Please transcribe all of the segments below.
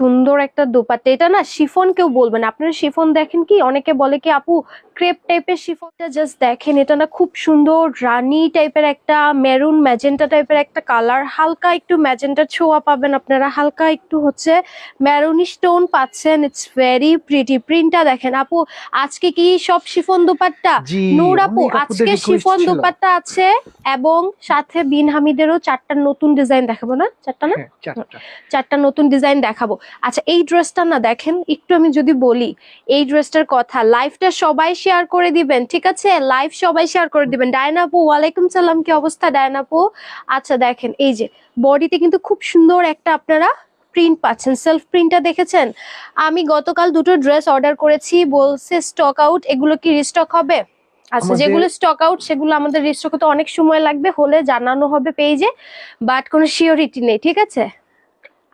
সুন্দর একটা দোপাট্টা। এটা না শিফন কেউ বলবেন আপনারা শিফন দেখেন কি? অনেকে বলে কি আপু ক্রেপ টাইপের শিফনটা জাস্ট দেখেন। এটা না খুব সুন্দর রানি টাইপের একটা মেরুন ম্যাজেন্টা টাইপের একটা কালার হালকা একটু ম্যাজেন্টার ছোঁয়া পাবেন আপনারা। হালকা একটু হচ্ছে ম্যারুনিশ স্টোন পাচ্ছেন। ইটস ভেরি প্রিটি প্রিন্টটা দেখেন। আপু আজকে কি সব শিফন দোপাট্টা? নূর আপু আজকে শিফন। দোপাট্টা আছে এবং সাথে বিন হামিদেরও চারটা নতুন ডিজাইন দেখাবো না? চারটা না? হ্যাঁ। চারটা নতুন ডিজাইন দেখাবো। আচ্ছা এই ড্রেসটা না দেখেন একটু আমি যদি বলি এই ড্রেসটার কথা লাইভটা সবাই শেয়ার করে দিবেন ঠিক আছে? লাইভ সবাই শেয়ার করে দিবেন। ডায়না আপু ওয়ালাইকুম সালাম কি অবস্থা ডায়না আপু? আচ্ছা দেখেন এই যে বডিতে কিন্তু খুব সুন্দর একটা আপনারা প্রিন্ট পাচ্ছেন সেলফ প্রিন্টটা দেখেছেন? আমি গতকাল দুটো ড্রেস অর্ডার করেছি বলছে স্টক আউট এগুলো কি রিস্টক হবে? আচ্ছা যেগুলো স্টক আউট সেগুলো আমাদের রিস্টক হতে অনেক সময় লাগবে হলে জানানো হবে পেজে বাট কোনো শিওরিটি নেই ঠিক আছে?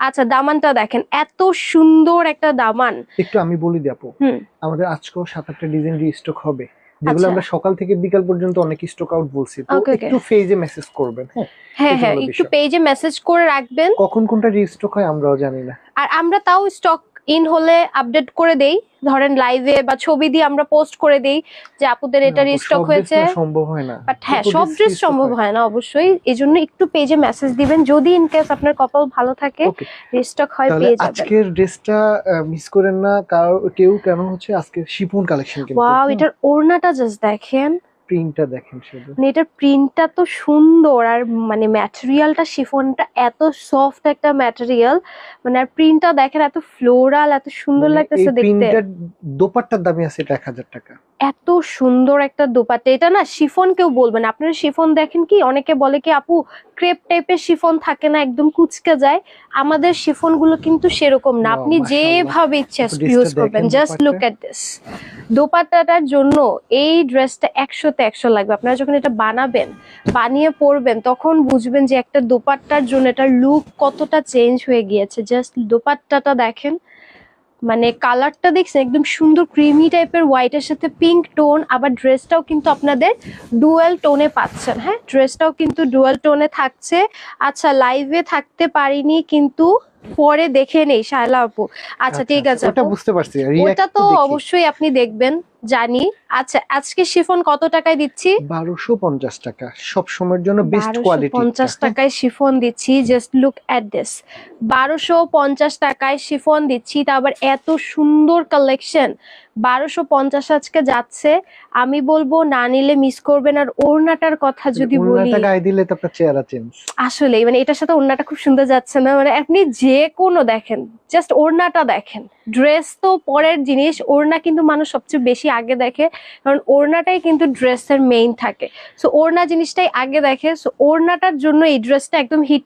আচ্ছা দামানটা দেখেন। এত সুন্দর একটা দামান। একটু আমি বলি দিই আপু আমাদের আজকেও সাত আটটা ডিজাইন রিস্টক হবে। যেগুলো আচ্ছা। আমরা সকাল থেকে বিকাল পর্যন্ত অনেক স্টক আউট বলছি। তো. একটু পেজে মেসেজ করবেন হ্যাঁ? হ্যাঁ হ্যাঁ একটু পেজে মেসেজ করে রাখবেন। কখন কোনটা রিস্টক হয় আমরাও জানি না। আর আমরা তাও স্টক ইন হলে আপডেট করে দেই। ধরেন লাইভে বা ছবি দিয়ে আমরা পোস্ট করে দেই যে আপুদের এটা রিস্টক হয়েছে। সম্ভব হয় না। বাট হ্যাঁ সব ড্রেস সম্ভব হয় না অবশ্যই। এই জন্য একটু পেজে মেসেজ দিবেন। যদি ইন কেস আপনার কপাল ভালো থাকে রিস্টক হয় পেয়ে যাবেন। আজকের ড্রেসটা মিস করেন না। কারও কেউ কেন হচ্ছে আজকে শিপন কালেকশন কিন্তু। ওয়াও এটার ওড়নাটা জাস্ট দেখেন। প্রিন্টটা দেখেন শুধু। মানে এটার প্রিন্টটা তো সুন্দর আর মানে ম্যাটেরিয়ালটা শিফনটা এত সফট একটা ম্যাটেরিয়াল মানে আর প্রিন্টটা দেখেন এত ফ্লোরাল এত সুন্দর মানে লাগতেছে দেখতে। প্রিন্টার দোপাট্টার দামই আছে এটা এক হাজার টাকা। এত সুন্দর একটা দোপাট্টা। এটা না শিফন কেউ বলবেন আপনারা শিফন দেখেন কি? অনেকে বলে কি আপু ক্রেপ টাইপের শিফন থাকে না একদম কুচকে যায়। আমাদের শিফনগুলো কিন্তু সেরকম না। আপনি যেভাবে ইচ্ছে ইউজ করবেন। Just look. এট দিস দোপাট্টাটার জন্য এই ড্রেসটা একশোতে একশো লাগবে। আপনারা যখন এটা বানাবেন, বানিয়ে পরবেন, তখন বুঝবেন যে একটা দোপাট্টার জন্য এটার লুক কতটা চেঞ্জ হয়ে গিয়েছে। জাস্ট দোপাট্টাটা দেখেন মানে কালারটা দেখছেন, একদম সুন্দর ক্রিমি টাইপের হোয়াইটের সাথে পিঙ্ক টোন আবার ড্রেসটাও কিন্তু আপনাদের ডুয়েল টোনে পাচ্ছেন। হ্যাঁ ড্রেসটাও কিন্তু ডুয়েল টোনে থাকছে। আচ্ছা লাইভে থাকতে পারিনি, কিন্তু পরে দেখে নেই শায়লা আপু। আচ্ছা ঠিক আছে ওটা বুঝতে পারছি ওটা তো অবশ্যই আপনি দেখবেন জানি। আচ্ছা আজকে শিফন কত টাকায় দিচ্ছি? বারোশো পঞ্চাশ টাকা। সব সময়ের জন্য বেস্ট কোয়ালিটি পঞ্চাশ টাকায় শিফন দিচ্ছি জাস্ট লুক এট দিস বারোশো পঞ্চাশ টাকায় শিফন দিচ্ছি তারপর আবার এত সুন্দর কালেকশন বারোশো পঞ্চাশ আজকে যাচ্ছে। আমি বলব না নিলে মিস করবেন আর ওড়নাটার কথা যদি বলি। দিলে তো আপনার চেহারা চেঞ্জ আসলে মানে এটার সাথে ওড়নাটা খুব সুন্দর যাচ্ছে না। মানে আপনি যে কোনো দেখেন জাস্ট ওড়নাটা দেখেন। ড্রেস তো পরের জিনিস ওড়না কিন্তু মানুষ সবচেয়ে বেশি আগে দেখে। কারণ ওড়নাটাই কিন্তু ড্রেসের মেইন থাকে। সো ওড়না জিনিসটাই আগে দেখে। সো ওড়নাটার জন্য এই ড্রেসটা একদম হিট